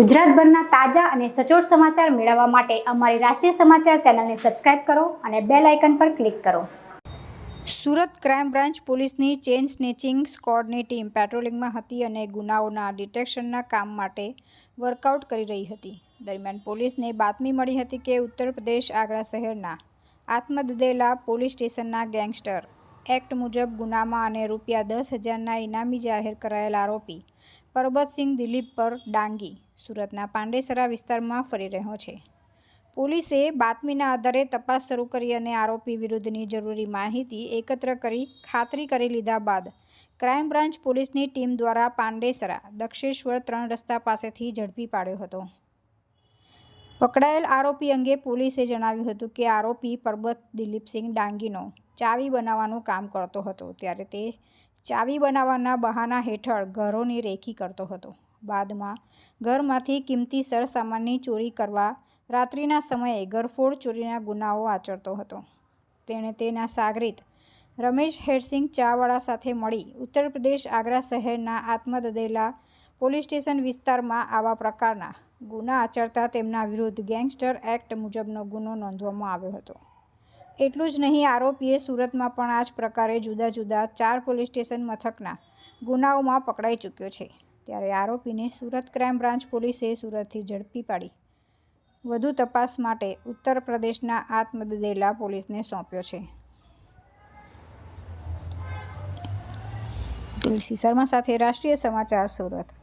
ગુજરાતભરના તાજા અને સચોટ સમાચાર મેળવવા માટે અમારી રાષ્ટ્રીય સમાચાર ચેનલને સબસ્ક્રાઇબ કરો અને બેલ આઇકન પર ક્લિક કરો. સુરત ક્રાઇમ બ્રાન્ચ પોલીસની ચેઇન સ્નેચિંગ સ્કોડની ટીમ પેટ્રોલિંગમાં હતી અને ગુનાઓના ડિટેક્શનના કામ માટે વર્કઆઉટ કરી રહી હતી. દરમિયાન પોલીસને બાતમી મળી હતી કે ઉત્તર પ્રદેશ આગ્રા શહેરના આત્મદદેલા પોલીસ સ્ટેશનના ગેંગસ્ટર એક્ટ મુજબ ગુનામાં અને રૂપિયા દસ હજારના ઇનામી જાહેર કરાયેલ આરોપી પરબતસિંહ દિલીપ પર ડાંગી, સુરતના પાંડેસરા વિસ્તારમાં ફરી રહ્યો છે. પોલીસે બાતમીના આધારે તપાસ શરૂ કરી અને આરોપી વિરુદ્ધની જરૂરી માહિતી એકત્ર કરી ખાતરી કરી લીધા બાદ ક્રાઇમ બ્રાન્ચ પોલીસની ટીમ દ્વારા પાંડેસરા, દક્ષેશ્વર ત્રણ રસ્તા પાસેથી ઝડપી પાડ્યો હતો. પકડાયેલ આરોપી અંગે પોલીસે જણાવ્યું હતું કે આરોપી પરબત દિલીપસિંહ ડાંગીનો ચાવી બનાવવાનું કામ કરતો હતો, ત્યારે તે ચાવી બનાવવાના બહાના હેઠળ ઘરોની રેકી કરતો હતો. બાદમાં ઘરમાંથી કિંમતી સરસામાનની ચોરી કરવા રાત્રિના સમયે ઘરફોડ ચોરીના ગુનાઓ આચરતો હતો. તેણે તેના સાગરીત રમેશ હેરસિંગ ચાવાળા સાથે મળી ઉત્તર પ્રદેશ આગ્રા શહેરના આત્મદદેલા પોલીસ સ્ટેશન વિસ્તારમાં આવા પ્રકારના ગુના આચરતા તેમના વિરુદ્ધ ગેંગસ્ટર એક્ટ મુજબનો ગુનો નોંધવામાં આવ્યો હતો. એટલું જ નહીં, આરોપીએ સુરતમાં પણ આ જ પ્રકારે જુદા જુદા ચાર પોલીસ સ્ટેશન મથકના ગુનાઓમાં પકડાઈ ચૂક્યો છે. ત્યારે આરોપીને સુરત ક્રાઇમ બ્રાન્ચ પોલીસે સુરતથી ઝડપી પાડી. વધુ તપાસ માટે ઉત્તર પ્રદેશના આત્મદદેલા પોલીસને સોંપ્યો છે. તુલસી શર્મા સાથે રાષ્ટ્રીય સમાચાર સુરત.